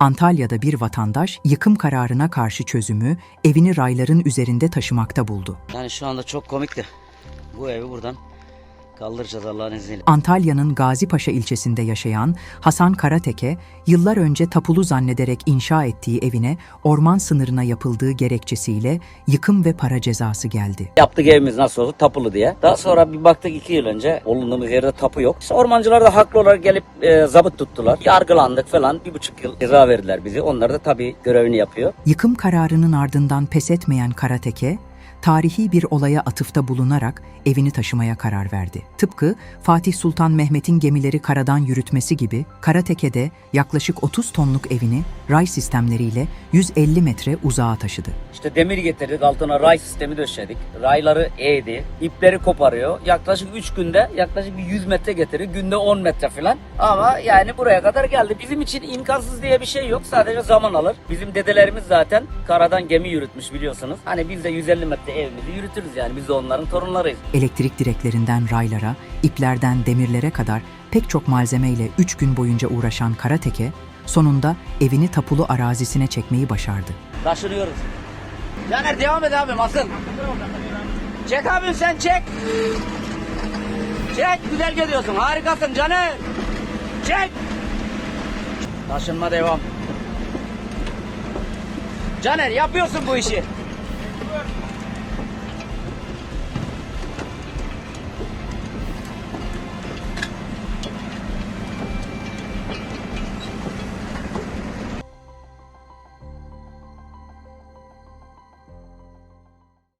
Antalya'da bir vatandaş yıkım kararına karşı çözümü evini rayların üzerinde taşımakta buldu. Yani şu anda çok komikti. Bu evi buradan kaldıracağız Allah'ın izniyle. Antalya'nın Gazipaşa ilçesinde yaşayan Hasan Karateke, yıllar önce tapulu zannederek inşa ettiği evine orman sınırına yapıldığı gerekçesiyle yıkım ve para cezası geldi. Yaptık evimiz nasıl olsa tapulu diye. Daha sonra bir baktık iki yıl önce bulunduğumuz yerde tapu yok. İşte ormancılar da haklı olarak gelip e, zabıt tuttular. Yargılandık falan. Bir buçuk yıl ceza verdiler bizi. Onlar da tabii görevini yapıyor. Yıkım kararının ardından pes etmeyen Karateke, tarihi bir olaya atıfta bulunarak evini taşımaya karar verdi. Tıpkı Fatih Sultan Mehmet'in gemileri karadan yürütmesi gibi Karateke de yaklaşık 30 tonluk evini ray sistemleriyle 150 metre uzağa taşıdı. İşte demir getirdik altına ray sistemi döşedik. Rayları eğdi. ipleri koparıyor. Yaklaşık 3 günde yaklaşık bir 100 metre getiriyor. Günde 10 metre falan. Ama yani buraya kadar geldi. Bizim için imkansız diye bir şey yok. Sadece zaman alır. Bizim dedelerimiz zaten karadan gemi yürütmüş biliyorsunuz. Hani biz de 150 metre evimizi yürütürüz yani. Biz de onların torunlarıyız. Elektrik direklerinden raylara, iplerden demirlere kadar pek çok malzemeyle 3 gün boyunca uğraşan Karateke, sonunda evini tapulu arazisine çekmeyi başardı. Taşınıyoruz. Caner devam et abi asıl. Çek abi sen çek. Çek güzel gidiyorsun harikasın Caner. Çek. Taşınma devam. Caner yapıyorsun bu işi.